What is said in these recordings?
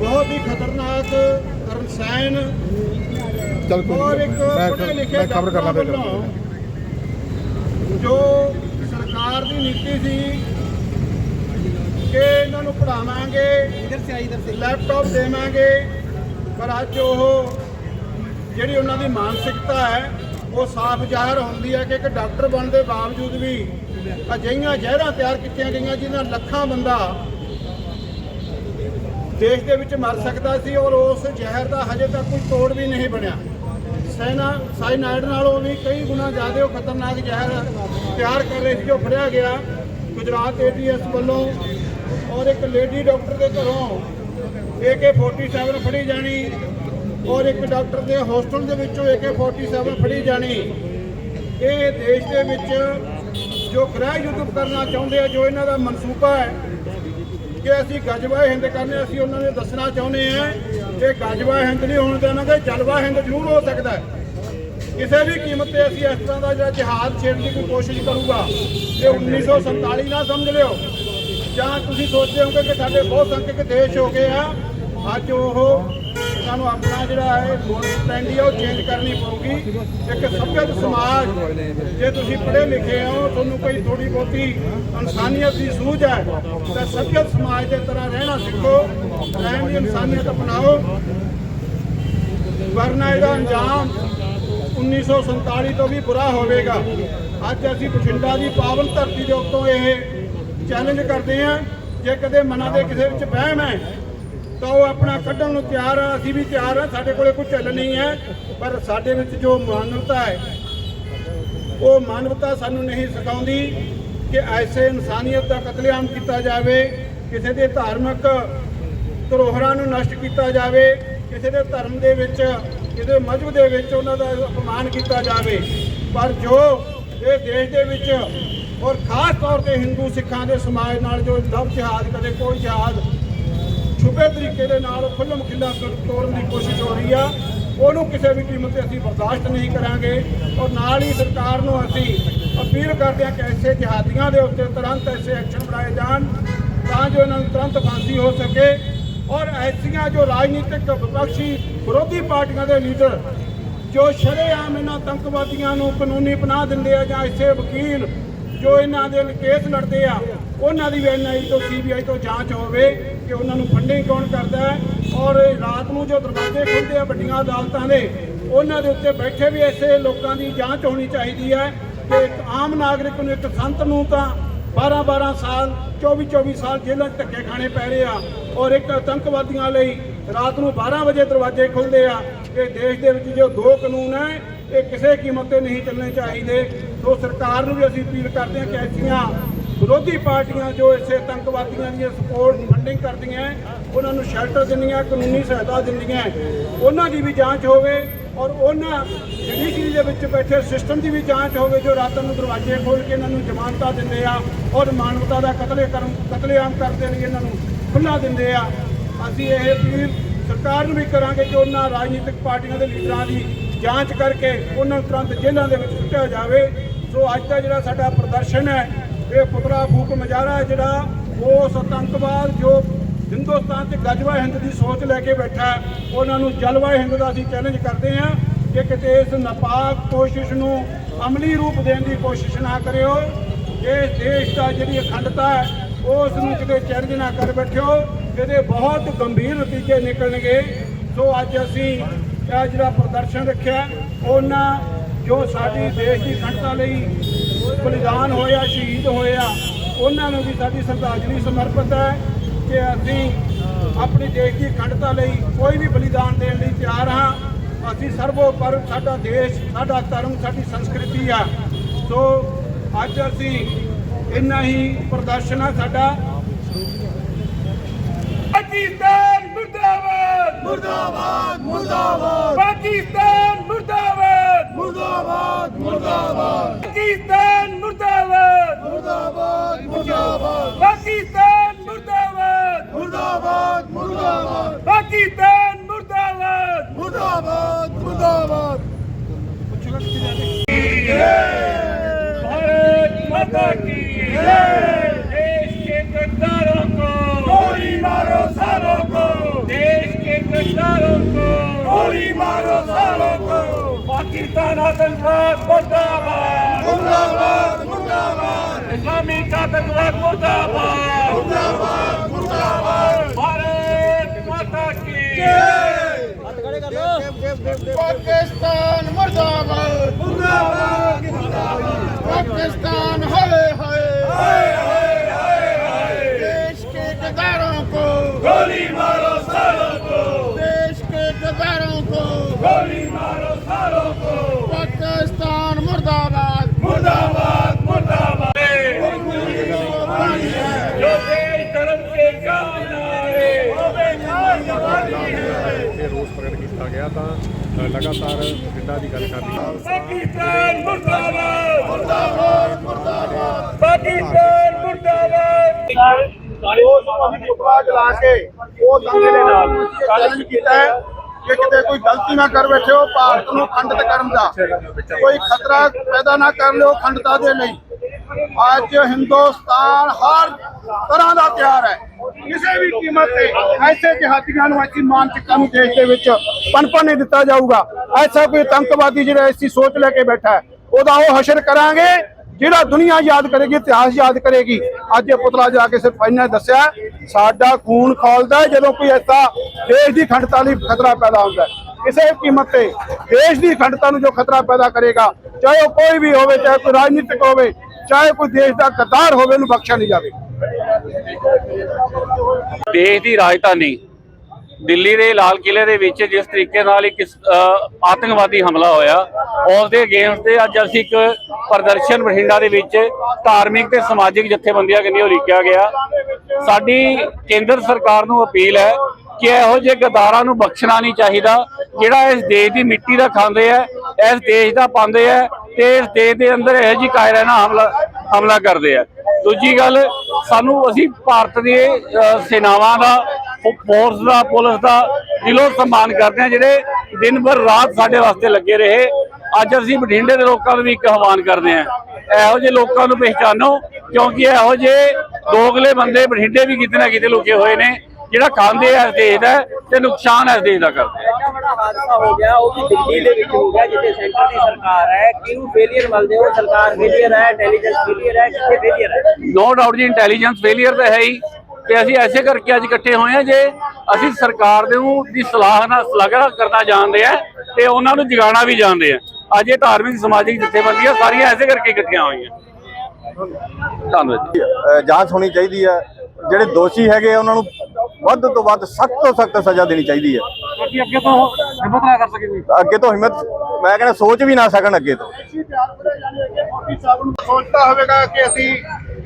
ਬਹੁਤ ਹੀ ਖਤਰਨਾਕ ਰਸਾਇਣ ਚੱਲ ਕੋਈ ਔਰ ਨਹੀਂ ਇੱਕ ਮੈਂ ਪੜ੍ਹੇ ਲਿਖੇ ਮੈਂ ਖਬਰ ਕਰਨਾ ਡਾਕਟਰਾਂ ਪਏਗਾ ਜੋ ਸਰਕਾਰ ਦੀ ਨੀਤੀ ਸੀ ਕਿ ਇਹਨਾਂ ਨੂੰ ਪੜਾਵਾਂਗੇ ਇਧਰ ਸੇ ਇਧਰ ਸੇ ਲੈਪਟਾਪ ਦੇਵਾਂਗੇ ਪਰ ਅੱਜ ਉਹ ਜਿਹੜੀ ਉਹਨਾਂ ਦੀ ਮਾਨਸਿਕਤਾ ਹੈ ਉਹ ਸਾਫ਼ ਜ਼ਾਹਰ ਹੁੰਦੀ ਹੈ ਕਿ ਇੱਕ ਡਾਕਟਰ ਬਣਨ ਦੇ ਬਾਵਜੂਦ ਵੀ ਅਜਿਹੀਆਂ ਜ਼ਹਿਰਾਂ ਤਿਆਰ ਕੀਤੀਆਂ ਗਈਆਂ ਜਿਨ੍ਹਾਂ ਲੱਖਾਂ ਬੰਦਾ ਦੇਸ਼ ਦੇ ਵਿੱਚ ਮਰ ਸਕਦਾ ਸੀ ਔਰ ਉਸ ਜ਼ਹਿਰ ਦਾ ਹਜੇ ਤੱਕ ਕੋਈ ਤੋੜ ਵੀ ਨਹੀਂ ਬਣਿਆ। ਸੈਨਾ ਸਾਈਨਾਈਡ ਨਾਲੋਂ ਵੀ ਕਈ ਗੁਣਾ ਜ਼ਿਆਦਾ ਉਹ ਖਤਰਨਾਕ ਜ਼ਹਿਰ ਤਿਆਰ ਕਰ ਰਹੇ ਸੀ ਜੋ ਫੜਿਆ ਗਿਆ। ਗੁਜਰਾਤ ਏਟੀਐਸ ਵੱਲੋਂ ਔਰ ਇੱਕ ਲੇਡੀ ਡਾਕਟਰ ਦੇ ਘਰੋਂ AK47 ਫੜੀ ਜਾਣੀ ਔਰ ਇੱਕ ਡਾਕਟਰ ਦੇ ਹੋਸਟਲ ਦੇ ਵਿੱਚੋਂ AK47 ਫੜੀ ਜਾਣੀ। ਇਹ ਦੇਸ਼ ਦੇ ਵਿੱਚ ਜੋ ਗ੍ਰਹਿ ਯੁੱਧ ਕਰਨਾ ਚਾਹੁੰਦੇ ਆ, ਜੋ ਇਹਨਾਂ ਦਾ ਮਨਸੂਬਾ ਹੈ ਕਿ ਅਸੀਂ ਗਜਵਾ ਹਿੰਦ ਕਰਨੇ, ਅਸੀਂ ਉਹਨਾਂ ਨੂੰ ਦੱਸਣਾ ਚਾਹੁੰਦੇ ਆ ਕਿ ਗਜਵਾ ਹਿੰਦ ਨਹੀਂ ਹੋਣ ਦੇਵਾਂਗੇ ਜਲਵਾ ਹਿੰਦ ਜ਼ਰੂਰ ਹੋ ਸਕਦਾ ਹੈ। ਕਿਸੇ ਵੀ ਕੀਮਤ ਤੇ ਅਸੀਂ ਇਸ ਤਰ੍ਹਾਂ ਦਾ ਜਿਹੜਾ ਜਹਾਜ਼ ਛੇੜਨ ਦੀ ਕੋਈ ਕੋਸ਼ਿਸ਼ ਕਰੂਗਾ, ਇਹ 1947 ਨਾ ਸਮਝ ਲਿਓ। ਜਾਂ ਤੁਸੀਂ ਸੋਚਦੇ ਹੋਗੇ ਕਿ ਸਾਡੇ ਬਹੁਤ ਸੰਖਿਅਕ ਦੇਸ਼ ਹੋ ਗਏ ਆ, ਅੱਜ ਉਹ ਸਾਨੂੰ ਆਪਣਾ ਜਿਹੜਾ ਹੈ ਸਟੈਂਡੀ ਆ, ਉਹ ਚੇਂਜ ਕਰਨੀ ਪਊਗੀ। ਇੱਕ ਸਭਿਅਤ ਸਮਾਜ, ਜੇ ਤੁਸੀਂ ਪੜ੍ਹੇ ਲਿਖੇ ਹੋ, ਤੁਹਾਨੂੰ ਕੋਈ ਥੋੜੀ ਬਹੁਤੀ ਇਨਸਾਨੀਅਤ ਦੀ ਸੂਝ ਹੈ ਤਾਂ ਸਭਿਅਤ ਸਮਾਜ ਦੇ ਤਰ੍ਹਾਂ ਰਹਿਣਾ ਸਿੱਖੋ, ਰਹਿਣ ਦੀ ਇਨਸਾਨੀਅਤ ਅਪਣਾਓ। ਵਰਨਾ ਇਹਦਾ ਅੰਜਾਮ 1947 ਤੋਂ ਵੀ ਬੁਰਾ ਹੋਵੇਗਾ। ਅੱਜ ਅਸੀਂ ਬਠਿੰਡਾ ਦੀ ਪਾਵਨ ਧਰਤੀ ਦੇ ਉੱਤੋਂ ਇਹ ਚੈਲੰਜ ਕਰਦੇ ਹਾਂ। ਜੇ ਕਦੇ ਮਨਾਂ ਦੇ ਕਿਸੇ ਵਿੱਚ ਵਹਿਮ ਹੈ, ਤਾਂ ਉਹ ਆਪਣਾ ਕੱਢਣ ਨੂੰ ਤਿਆਰ ਆ। ਅਸੀਂ ਵੀ ਤਿਆਰ ਆ, ਸਾਡੇ ਕੋਲੇ ਕੋਈ ਚੱਲ ਨਹੀਂ ਹੈ। ਪਰ ਸਾਡੇ ਵਿੱਚ ਜੋ ਮਾਨਵਤਾ ਹੈ, ਉਹ ਮਾਨਵਤਾ ਸਾਨੂੰ ਨਹੀਂ ਸਿਖਾਉਂਦੀ। ਕਿ ਐਸੇ ਇਨਸਾਨੀਅਤ ਦਾ ਕਤਲੇਆਮ ਕੀਤਾ ਜਾਵੇ, ਕਿਸੇ ਦੇ ਧਾਰਮਿਕ ਧਰੋਹਰਾਂ ਨੂੰ ਨਸ਼ਟ ਕੀਤਾ ਜਾਵੇ, ਕਿਸੇ ਦੇ ਧਰਮ ਦੇ ਵਿੱਚ, ਕਿਸੇ ਮਜ਼ਹਬ ਦੇ ਵਿੱਚ ਉਹਨਾਂ ਦਾ ਅਪਮਾਨ ਕੀਤਾ ਜਾਵੇ। ਪਰ ਜੋ ਇਹ ਦੇਸ਼ ਦੇ ਵਿੱਚ ਔਰ ਖਾਸ ਤੌਰ ਤੇ ਹਿੰਦੂ ਸਿੱਖਾਂ ਦੇ ਸਮਾਜ ਨਾਲ ਜੋ ਲਵ ਜਿਹਾਦ, ਕਦੇ ਕੋਈ ਜਿਹਾਦ ਛੁਪੇ ਤਰੀਕੇ ਦੇ ਨਾਲ ਖੁੱਲਮ ਖਿੱਲਾ ਤੋੜਨ ਦੀ ਕੋਸ਼ਿਸ਼ ਹੋ ਰਹੀ ਆ, ਉਹਨੂੰ ਕਿਸੇ ਵੀ ਕੀਮਤ ਤੇ ਅਸੀਂ ਬਰਦਾਸ਼ਤ ਨਹੀਂ ਕਰਾਂਗੇ। ਔਰ ਨਾਲ ਹੀ ਸਰਕਾਰ ਨੂੰ ਅਸੀਂ ਅਪੀਲ ਕਰਦੇ ਹਾਂ ਕਿ ਐਸੇ ਜਹਾਦੀਆਂ ਦੇ ਉੱਤੇ ਤੁਰੰਤ ਐਸੇ ਐਕਸ਼ਨ ਬਣਾਏ ਜਾਣ ਤਾਂ ਜੋ ਇਹਨਾਂ ਨੂੰ ਤੁਰੰਤ ਫਾਂਸੀ ਹੋ ਸਕੇ ਔਰ ਐਸੀਆਂ ਜੋ ਰਾਜਨੀਤਿਕ ਵਿਪਕਸ਼ੀ ਵਿਰੋਧੀ ਪਾਰਟੀਆਂ ਦੇ ਲੀਡਰ ਜੋ ਸ਼ਰੇਆਮ ਇਹਨਾਂ ਆਤੰਕਵਾਦੀਆਂ ਨੂੰ ਕਾਨੂੰਨੀ ਪਨਾਹ ਦਿੰਦੇ ਆ ਜਾਂ ਐਸੇ ਵਕੀਲ ਜੋ ਇਹਨਾਂ ਦੇ ਕੇਸ ਲੜਦੇ ਆ, ਉਹਨਾਂ ਦੀ ਵੀ ਐਨਆਈ ਤੋਂ ਸੀਬੀਆਈ ਤੋਂ ਜਾਂਚ ਹੋਵੇ ਕਿ ਉਹਨਾਂ ਨੂੰ ਫੰਡਿੰਗ ਕੌਣ ਕਰਦਾ ਹੈ ਔਰ ਰਾਤ ਨੂੰ ਜੋ ਦਰਵਾਜ਼ੇ ਖੁੱਲਦੇ ਆ ਵੱਡੀਆਂ ਅਦਾਲਤਾਂ ਦੇ, ਉਹਨਾਂ ਦੇ ਉੱਤੇ ਬੈਠੇ ਵੀ ਐਸੇ ਲੋਕਾਂ ਦੀ ਜਾਂਚ ਹੋਣੀ ਚਾਹੀਦੀ ਹੈ ਕਿ ਇੱਕ ਆਮ ਨਾਗਰਿਕ ਨੂੰ, ਇੱਕ ਸੰਤ ਨੂੰ ਤਾਂ 12 12 ਸਾਲ 24 24 ਸਾਲ ਜੇਲ੍ਹਾਂ 'ਚ ਧੱਕੇ ਖਾਣੇ ਪੈ ਰਹੇ ਆ ਔਰ ਇੱਕ ਆਤੰਕਵਾਦੀਆਂ ਲਈ ਰਾਤ ਨੂੰ 12 ਵਜੇ ਦਰਵਾਜ਼ੇ ਖੁੱਲਦੇ ਆ ਇਹ ਦੇਸ਼ ਦੇ ਵਿੱਚ ਜੋ ਦੋ ਕਾਨੂੰਨ ਹੈ, ਇਹ ਕਿਸੇ ਕੀਮਤ ਤੇ ਨਹੀਂ ਚੱਲਣੇ ਚਾਹੀਦੇ। ਸੋ ਸਰਕਾਰ ਨੂੰ ਵੀ ਅਸੀਂ ਅਪੀਲ ਕਰਦੇ ਹਾਂ ਕਿ ਐਸੀਆਂ ਵਿਰੋਧੀ ਪਾਰਟੀਆਂ ਜੋ ਇਸੇ ਆਤੰਕਵਾਦੀਆਂ ਦੀਆਂ ਸਪੋਰਟ ਫੰਡਿੰਗ ਕਰਦੀਆਂ ਉਹਨਾਂ ਨੂੰ ਸ਼ੈਲਟਰ ਦਿੰਦੀਆਂ, ਕਾਨੂੰਨੀ ਸਹਾਇਤਾ ਦਿੰਦੀਆਂ ਉਹਨਾਂ ਦੀ ਵੀ ਜਾਂਚ ਹੋਵੇ। ਔਰ ਉਹਨਾਂ ਜੁਡੀਸ਼ਰੀ ਦੇ ਵਿੱਚ ਬੈਠੇ ਸਿਸਟਮ ਦੀ ਵੀ ਜਾਂਚ ਹੋਵੇ, ਜੋ ਰਾਤਾਂ ਨੂੰ ਦਰਵਾਜ਼ੇ ਖੋਲ ਕੇ ਇਹਨਾਂ ਨੂੰ ਜ਼ਮਾਨਤਾਂ ਦਿੰਦੇ ਆ ਔਰ ਮਾਨਵਤਾ ਦਾ ਕਤਲੇ ਕਰਮ ਕਤਲੇਆਮ ਕਰਦੇ ਨੇ ਇਹਨਾਂ ਨੂੰ ਖੁੱਲਾ ਦਿੰਦੇ ਆ। ਅਸੀਂ ਇਹ ਅਪੀਲ ਸਰਕਾਰ ਨੂੰ ਵੀ ਕਰਾਂਗੇ ਕਿ ਉਹਨਾਂ ਰਾਜਨੀਤਿਕ ਪਾਰਟੀਆਂ ਦੇ ਲੀਡਰਾਂ ਦੀ ਜਾਂਚ ਕਰਕੇ ਉਹਨਾਂ ਨੂੰ ਤੁਰੰਤ ਜੇਲ੍ਹਾਂ ਦੇ ਵਿੱਚ ਸੁੱਟਿਆ ਜਾਵੇ। ਸੋ ਅੱਜ ਦਾ ਜਿਹੜਾ ਸਾਡਾ ਪ੍ਰਦਰਸ਼ਨ ਹੈ, ਇਹ ਪੁਤਲਾ ਫੂਕ ਮਜਾਰਾ ਹੈ ਜਿਹੜਾ ਉਸ ਆਤੰਕਵਾਦ ਜੋ ਹਿੰਦੁਸਤਾਨ 'ਚ ਗਜਵਾ ਹਿੰਦ ਦੀ ਸੋਚ ਲੈ ਕੇ ਬੈਠਾ ਉਹਨਾਂ ਨੂੰ ਜਲਵਾ ਹਿੰਦ ਦਾ ਅਸੀਂ ਚੈਲੰਜ ਕਰਦੇ ਹਾਂ ਕਿ ਕਿਤੇ ਇਸ ਨਾਪਾਕ ਕੋਸ਼ਿਸ਼ ਨੂੰ ਅਮਲੀ ਰੂਪ ਦੇਣ ਦੀ ਕੋਸ਼ਿਸ਼ ਨਾ ਕਰਿਓ। ਇਸ ਦੇਸ਼ ਦਾ ਜਿਹੜੀ ਅਖੰਡਤਾ ਹੈ, ਉਸ ਨੂੰ ਕਿਤੇ ਚੈਲੰਜ ਨਾ ਕਰ ਬੈਠਿਓ, ਇਹਦੇ ਬਹੁਤ ਗੰਭੀਰ ਨਤੀਜੇ ਨਿਕਲਣਗੇ। ਸੋ ਅੱਜ ਅਸੀਂ ਇਹ ਜਿਹੜਾ ਪ੍ਰਦਰਸ਼ਨ ਰੱਖਿਆ, ਉਹਨਾਂ ਜੋ ਸਾਡੀ ਦੇਸ਼ ਦੀ ਅਖੰਡਤਾ ਲਈ ਬਲੀਦਾਨ ਹੋਇਆ, ਸ਼ਹੀਦ ਹੋਇਆ, ਉਹਨਾਂ ਨੂੰ ਵੀ ਸਾਡੀ ਸ਼ਰਧਾਂਜਲੀ ਸਮਰਪਿਤ ਹੈ। ਕਿ ਅਸੀਂ ਆਪਣੀ ਦੇਸ਼ ਦੀ ਅਖੰਡਤਾ ਲਈ ਕੋਈ ਵੀ ਬਲੀਦਾਨ ਦੇਣ ਲਈ ਤਿਆਰ ਹਾਂ। ਅਸੀਂ ਸਰਬੋਪਰ ਸਾਡਾ ਦੇਸ਼ ਸਾਡਾ ਧਰਮ ਸਾਡੀ ਸੰਸਕ੍ਰਿਤੀ ਆ। ਸੋ ਅੱਜ ਅਸੀਂ ਇੰਨਾ ਹੀ ਪ੍ਰਦਰਸ਼ਨ ਆ ਸਾਡਾ। ਪਾਕਿਸਤਾਨ ਮੁਰਦਾਬਾਦ! ਮੁਰਦਾਬਾਦ ਮੁਰਦਾਬਾਦ! ਪਾਕਿਸਤਾਨ ਮੁਰਦਾਬਾਦ! ਮੁਰਦਾਬਾਦ ਮੁਰਦਾਬਾਦ! ਪਾਕਿਸਤਾਨ ਮੁਰਦਾਬਾਦ! ਮੁਰਦਾਬਾਦ ਮੁਰਦਾਬਾਦ! ਪਾਕਿਸਤਾਨ ਮੁਰਦਾਬਾਦ ਮੁਰਦਾਬਾਦ ਮੁਰਦਾਬਾਦ ਪਾਕਿਸਤਾਨ ਮੁਰਦਾਬਾਦ ਮੁਰਦਾਬਾਦ ਮੁਰਦਾਬਾਦ भारत माता की जय देश के गद्दारों को गोली मारो सालों को देश के गद्दारों को गोली मारो सालों को पाकिस्तान आतंकवाद मुर्दाबाद ਮੁਰਦਾਬਾਦ ਮੁਰਦਾਬਾਦ इस्लामिक आतंकवाद मुर्दाबाद ਮੁਰਦਾਬਾਦ ਪਾਕਿਸਤਾਨ ਮਰਦਾਬਾਦ। ਮੁਰਦਾਬਾਦ ਪਾਕਿਸਤਾਨ ਹਾਏ। ਹਾਏ ਹਾਏ ਹਾਏ ਹਾਏ। ਦੇਸ਼ ਕੇ ਗਦਾਰਾਂ ਕੋ। ਗੋਲੀ ਮਾਰੋ। ਤਾਂ ਲਗਾਤਾਰ ਪਿੰਡਾਂ ਦੀ ਗੱਲ ਕਰਨੀ ਪਾਕਿਸਤਾਨ ਮੁਰਦਾਬਾਦ। ਮੁਰਦਾਬਾਦ। ਮੁਰਦਾਬਾਦ ਪਾਕਿਸਤਾਨ ਮੁਰਦਾਬਾਦ ਕੀਤਾ ਕੋਈ ਗਲਤੀ ਨਾ ਕਰ ਬੈਠਿਓ ਭਾਰਤ ਨੂੰ ਖੰਡਿਤ ਕਰਨ ਦਾ ਕੋਈ ਖਤਰਾ ਪੈਦਾ ਨਾ ਕਰ ਲਿਓ ਖੰਡਤਾ ਦੇ ਲਈ। ਅੱਜ ਹਿੰਦੁਸਤਾਨ ਹਰ ਤਰ੍ਹਾਂ ਦਾ ਤਿਆਰ ਹੈ। ਕਿਸੇ ਵੀ ਕੀਮਤ ਤੇ ਐਸੇ ਜਿਹਾਦੀਆਂ ਨੂੰ, ਐਸੀ ਮਾਨਸਿਕਤਾ ਨੂੰ ਦੇਸ਼ ਦੇ ਵਿੱਚ ਪਨਪਨ ਨਹੀਂ ਦਿੱਤਾ ਜਾਊਗਾ। ਐਸਾ ਕੋਈ ਆਤੰਕਵਾਦੀ ਜਿਹੜਾ ਐਸੀ ਸੋਚ ਲੈ ਕੇ ਬੈਠਾ ਹੈ, ਉਹਦਾ ਉਹ ਹਸ਼ਰ ਕਰਾਂਗੇ, ਜਿਹੜਾ ਦੁਨੀਆ ਯਾਦ ਕਰੇਗੀ, ਇਤਿਹਾਸ ਯਾਦ ਕਰੇਗੀ। ਅੱਜ ਇਹ ਪੁਤਲਾ ਜਾ ਕੇ ਸਿਰਫ ਇਹਨਾਂ ਦੱਸਿਆ, ਸਾਡਾ ਖੂਨ ਖੋਲਦਾ ਜਦੋਂ ਕੋਈ ਐਸਾ ਦੇਸ਼ ਦੀ ਖੰਡਤਾ ਲਈ ਖਤਰਾ ਪੈਦਾ ਹੁੰਦਾ ਕਿਸੇ ਕੀਮਤ ਤੇ ਦੇਸ਼ ਦੀ ਖੰਡਤਾ ਨੂੰ ਜੋ ਖਤਰਾ ਪੈਦਾ ਕਰੇਗਾ, ਚਾਹੇ ਉਹ ਕੋਈ ਵੀ ਹੋਵੇ, ਚਾਹੇ ਕੋਈ ਰਾਜਨੀਤਿਕ ਹੋਵੇ, ਚਾਹੇ ਕੋਈ ਦੇਸ਼ ਦਾ ਗੱਦਾਰ ਹੋਵੇ, ਉਹਨੂੰ ਬਖਸ਼ਿਆ ਨਹੀਂ ਜਾਵੇ। ਦੇਸ਼ ਦੀ ਰਾਜਧਾਨੀ ਦਿੱਲੀ ਦੇ ਲਾਲ ਕਿਲੇ ਦੇ ਵਿੱਚ ਜਿਸ ਤਰੀਕੇ ਨਾਲ ਇੱਕ ਆਤੰਕਵਾਦੀ ਹਮਲਾ ਹੋਇਆ, ਉਸ ਦੇ ਅਗੇਂਸਟ ਤੇ ਅੱਜ ਅਸੀਂ ਇੱਕ ਪ੍ਰਦਰਸ਼ਨ ਬਠਿੰਡਾ ਦੇ ਵਿੱਚ ਧਾਰਮਿਕ ਤੇ ਸਮਾਜਿਕ ਜਥੇਬੰਦੀਆਂ ਕੰਨੀ ਉਲੀਕਿਆ ਗਿਆ। ਸਾਡੀ ਕੇਂਦਰ ਸਰਕਾਰ ਨੂੰ ਅਪੀਲ ਹੈ ਕਿ ਇਹੋ ਜਿਹੇ ਗਦਾਰਾਂ ਨੂੰ ਬਖਸ਼ਣਾ ਨਹੀਂ ਚਾਹੀਦਾ, ਜਿਹੜਾ ਇਸ ਦੇਸ਼ ਦੀ ਮਿੱਟੀ ਦਾ ਖਾਂਦੇ ਆ ਇਸ ਦੇਸ਼ ਦਾ ਪਾਉਂਦੇ ਆ ਤੇ ਇਸ ਦੇਸ਼ ਦੇ ਅੰਦਰ ਇਹੋ ਜਿਹੀ ਕਾਇਰਾਨਾ ਹਮਲਾ ਹਮਲਾ ਕਰਦੇ ਆ। ਦੂਜੀ ਗੱਲ ਸਾਨੂੰ ਅਸੀਂ ਭਾਰਤ ਦੇ ਅ, ਸੈਨਾਵਾਂ ਦਾ ਫੋਰਸ ਦਾ ਪੁਲਿਸ ਦਾ ਦਿਲੋਂ ਸਨਮਾਨ ਕਰਦੇ ਆ ਜਿਹੜੇ ਦਿਨ ਭਰ ਰਾਤ ਸਾਡੇ ਵਾਸਤੇ ਲੱਗੇ ਰਹੇ। ਅੱਜ ਅਸੀਂ ਬਠਿੰਡੇ ਦੇ ਲੋਕਾਂ ਨੂੰ ਵੀ ਇੱਕ ਆਹਵਾਨ ਕਰਦੇ ਆ। ਇਹੋ ਜਿਹੇ ਲੋਕਾਂ ਨੂੰ ਪਹਿਚਾਨੋ ਕਿਉਂਕਿ ਇਹੋ ਜਿਹੇ ਦੋਗਲੇ ਬੰਦੇ ਬਠਿੰਡੇ ਵੀ ਕਿਤੇ ਨਾ ਕਿਤੇ ਲੁਕੇ ਹੋਏ ਨੇ। ਜਿਹੜਾ ਖਾਂਦੇ ਆ ਇਸ ਦੇਸ਼ ਦਾ ਤੇ ਨੁਕਸਾਨ ਇਸ ਦੇਸ਼ ਦਾ ਕਰਦੇ ਹਾਦਸਾ ਹੋ ਗਿਆ ਉਹ ਵੀ ਦਿੱਲੀ ਦੇ ਵਿੱਚ ਹੋ ਗਿਆ ਜਿੱਥੇ ਸੈਂਟਰ ਦੀ ਸਰਕਾਰ ਹੈ ਕਿਉਂ ਫੇਲਿਅਰ ਮਿਲਦੇ ਹੋ? ਸਰਕਾਰ ਫੇਲਿਅਰ ਹੈ ਇੰਟੈਲੀਜੈਂਸ ਫੇਲਿਅਰ ਹੈ ਕਿੱਥੇ ਫੇਲਿਅਰ ਹੈ? ਨੋ ਡਾਊਟ ਜੀ ਇੰਟੈਲੀਜੈਂਸ ਫੇਲਿਅਰ ਤਾਂ ਹੈ ਹੀ। ਤੇ ਅਸੀਂ ਐਸੇ ਕਰਕੇ ਅੱਜ ਇਕੱਠੇ ਹੋਏ ਆ ਜੇ ਅਸੀਂ ਸਰਕਾਰ ਦੇ ਨੂੰ ਦੀ ਸਲਾਹ ਨਾਲ ਸਲਾਹ ਕਰਨਾ ਜਾਣਦੇ ਆ ਤੇ ਉਹਨਾਂ ਨੂੰ ਜਗਾਉਣਾ ਵੀ ਜਾਣਦੇ ਆ। ਅੱਜ ਇਹ ਧਾਰਮਿਕ ਸਮਾਜਿਕ ਜਥੇਬੰਦੀਆਂ ਸਾਰੀਆਂ ਐਸੇ ਕਰਕੇ ਇਕੱਠੀਆਂ ਹੋਈਆਂ। ਧੰਨਵਾਦ ਜਾਂਚ ਹੋਣੀ ਚਾਹੀਦੀ ਹੈ ਜਿਹੜੇ ਦੋਸ਼ੀ ਹੈਗੇ ਆ, ਉਹਨਾਂ ਨੂੰ ਵੱਧ ਤੋਂ ਵੱਧ ਸਖਤ ਤੋਂ ਸਖਤ ਸਜ਼ਾ ਦੇਣੀ ਚਾਹੀਦੀ ਹੈ। ਬਾਕੀ ਅੱਗੇ ਤੋਂ ਹਿੰਮਤ ਨਾ ਕਰ ਸਕੇ ਕੋਈ ਅੱਗੇ ਤੋਂ ਹਿੰਮਤ ਮੈਂ ਕਹਿੰਦਾ ਸੋਚ ਵੀ ਨਾ ਸਕਣ ਅੱਗੇ ਤੋਂ। ਸੋਚਦਾ ਹੋਵੇਗਾ ਕਿ ਅਸੀਂ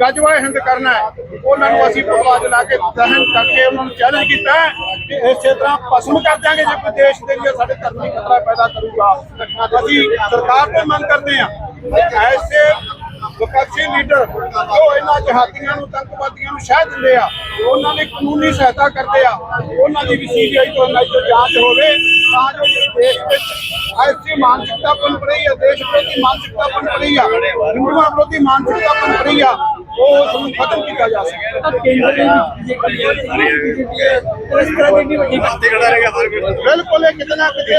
ਗਜਵਾ ਹਿੰਦ ਕਰਨਾ ਹੈ। ਉਹਨਾਂ ਨੂੰ ਅਸੀਂ ਪੁਤਲਾ ਜਲਾ ਕੇ ਦਹਨ ਕਰਕੇ ਉਹਨਾਂ ਨੂੰ ਚੈਲੰਜ ਕੀਤਾ ਹੈ ਕਿ ਇਸੇ ਤਰ੍ਹਾਂ ਭਸਮ ਕਰ ਦਿਆਂਗੇ ਜੇ ਕੋਈ ਦੇਸ਼ ਦੇ ਲਈ ਸਾਡੇ ਧਰਮ ਖਤਰਾ ਪੈਦਾ ਕਰੂਗਾ। ਅਸੀਂ ਸਰਕਾਰ ਤੋਂ ਮੰਗ ਕਰਦੇ ਹਾਂ ਕਿ ਐਸੇ ਵਿਪਕਸ਼ੀ ਲੀਡਰ ਜੋ ਇਹਨਾਂ ਜਹਾਦੀਆਂ ਨੂੰ ਤੰਕਵਾਦੀਆਂ ਨੂੰ ਸ਼ਹਿ ਦਿੰਦੇ ਆ, ਉਹਨਾਂ ਦੀ ਕਾਨੂੰਨੀ ਸਹਾਇਤਾ ਕਰਦੇ ਆ, ਉਹਨਾਂ ਦੀ ਵੀ ਸੀਬੀਆਈ ਤੋਂ ਨਾਲ ਜਾਂਚ ਹੋਵੇ, ਤਾਂ ਜੋ ਦੇਸ਼ ਵਿੱਚ ਐਸੀ ਮਾਨਸਿਕਤਾ ਪਨਪ ਰਹੀ ਹੈ ਦੇਸ਼ ਵਿਰੋਧੀ ਮਾਨਸਿਕਤਾ ਪਨਪ ਰਹੀ ਆ, ਹਿੰਦੂਆਂ ਵਿਰੋਧੀ ਮਾਨਸਿਕਤਾ ਪਨਪ ਰਹੀ ਆ ਉਹ ਉਸ ਨੂੰ ਖਤਮ ਕੀਤਾ ਜਾ ਸਕੇ ਬਿਲਕੁਲ ਇਹ ਕਿਤੇ ਨਾ ਕਿਤੇ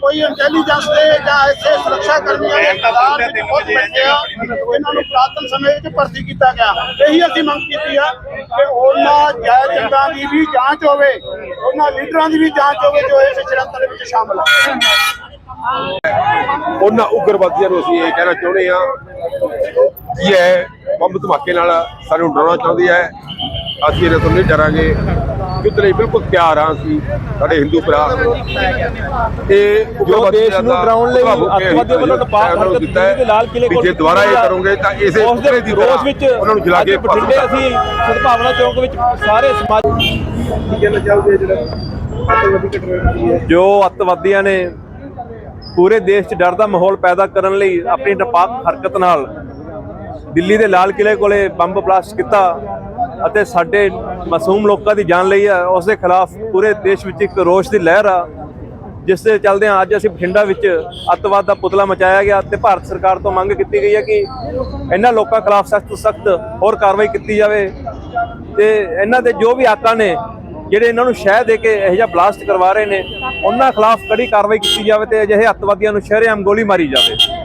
ਕੋਈ ਇੰਟੈਲੀਜੈਂਸ ਦੇ ਜਾਂ ਐਸੇ ਸੁਰੱਖਿਆ ਕਰਮੀਆਂ ਦੇ ਖਿਲਾਫ ਬਹੁਤ ਇਹਨਾਂ ਨੂੰ ਪ੍ਰਾਤਨ ਸਮੇਂ ਵਿੱਚ ਭਰਤੀ ਕੀਤਾ ਗਿਆ। ਇਹੀ ਅਸੀਂ ਮੰਗ ਕੀਤੀ ਆ ਕਿ ਉਹਨਾਂ ਜੈ ਚੰਦਾਂ ਦੀ ਵੀ ਜਾਂਚ ਹੋਵੇ ਉਹਨਾਂ ਲੀਡਰਾਂ ਦੀ ਵੀ ਜਾਂਚ ਹੋਵੇ ਜੋ ਇਸ ਸ਼ਰੰਤ ਦੇ ਵਿੱਚ ਸ਼ਾਮਲ ਆ। ਉਹਨਾਂ ਉਗਰਵਾਦੀਆਂ ਨੂੰ ਅਸੀਂ ਇਹ ਕਹਿਣਾ ਚਾਹੁੰਦੇ ਆ ਕਿ ਇਹ ਬੰਬ ਧਮਾਕੇ ਨਾਲ ਸਾਨੂੰ ਡਰਾਉਣਾ ਚਾਹੁੰਦੀ ਹੈ। ਅਸੀਂ ਇਹਨਾਂ ਤੋਂ ਨਹੀਂ ਡਰਾਂਗੇ। ਯੁੱਧ ਲਈ ਬਿਲਕੁਲ ਤਿਆਰ ਹਾਂ ਅਸੀਂ ਸਾਡੇ ਹਿੰਦੂ ਭਰਾ। ਇਹ ਜੋ ਦੇਸ਼ ਨੂੰ ਡਰਾਉਣ ਲਈ ਅੱਤਵਾਦੀਆਂ ਵੱਲੋਂ ਨਪਾਕ ਹਰਕਤ ਦਿੱਤਾ ਹੈ ਲਾਲ ਕਿਲੇ ਕੋਲ ਜੇ ਦੁਬਾਰਾ ਇਹ ਕਰੋਗੇ ਤਾਂ ਇਸੇ ਉਸ ਦੇ ਪੁਤਲੇ ਦੀ ਰੋਸ ਵਿੱਚ ਉਹਨਾਂ ਨੂੰ ਜਲਾ ਕੇ ਬਠਿੰਡੇ ਅਸੀਂ ਸਦਭਾਵਨਾ ਚੌਕ ਵਿੱਚ ਸਾਰੇ ਸਮਾਜ ਕੀ ਕਹਿਣਾ ਚਾਹੋਗੇ ਜਿਹੜਾ ਜੋ ਅੱਤਵਾਦੀਆਂ ਨੇ ਪੂਰੇ ਦੇਸ਼ 'ਚ ਡਰ ਦਾ ਮਾਹੌਲ ਪੈਦਾ ਕਰਨ ਲਈ ਆਪਣੀ ਨਾਪਾਕ ਹਰਕਤ ਨਾਲ ਦਿੱਲੀ ਦੇ ਲਾਲ ਕਿਲੇ ਕੋਲੇ ਬੰਬ ਬਲਾਸਟ ਕੀਤਾ ਅਤੇ ਸਾਡੇ ਮਾਸੂਮ ਲੋਕਾਂ ਦੀ ਜਾਨ ਲਈ ਆ। ਉਸ ਦੇ ਖਿਲਾਫ ਪੂਰੇ ਦੇਸ਼ ਵਿੱਚ ਇੱਕ ਰੋਸ਼ ਦੀ ਲਹਿਰ ਆ, ਜਿਸ ਦੇ ਚੱਲਦਿਆਂ ਅੱਜ ਅਸੀਂ ਬਠਿੰਡਾ ਵਿੱਚ ਅੱਤਵਾਦ ਦਾ ਪੁਤਲਾ ਮਚਾਇਆ ਗਿਆ ਤੇ ਭਾਰਤ ਸਰਕਾਰ ਤੋਂ ਮੰਗ ਕੀਤੀ ਗਈ ਹੈ ਕਿ ਇਹਨਾਂ ਲੋਕਾਂ ਖਿਲਾਫ ਸਖਤ ਤੋਂ ਸਖਤ ਹੋਰ ਕਾਰਵਾਈ ਕੀਤੀ ਜਾਵੇ ਤੇ ਇਹਨਾਂ ਦੇ ਜੋ ਵੀ ਆਕਾ ਨੇ, ਜਿਹੜੇ ਇਹਨਾਂ ਨੂੰ ਸ਼ਹਿ ਦੇ ਕੇ ਇਹੋ ਜਿਹਾ ਬਲਾਸਟ ਕਰਵਾ ਰਹੇ ਨੇ, ਉਹਨਾਂ ਖਿਲਾਫ ਕੜੀ ਕਾਰਵਾਈ ਕੀਤੀ ਜਾਵੇ ਤੇ ਅਜਿਹੇ ਅੱਤਵਾਦੀਆਂ ਨੂੰ ਸ਼ਹਿਰੇਆਮ ਗੋਲੀ ਮਾਰੀ ਜਾਵੇ।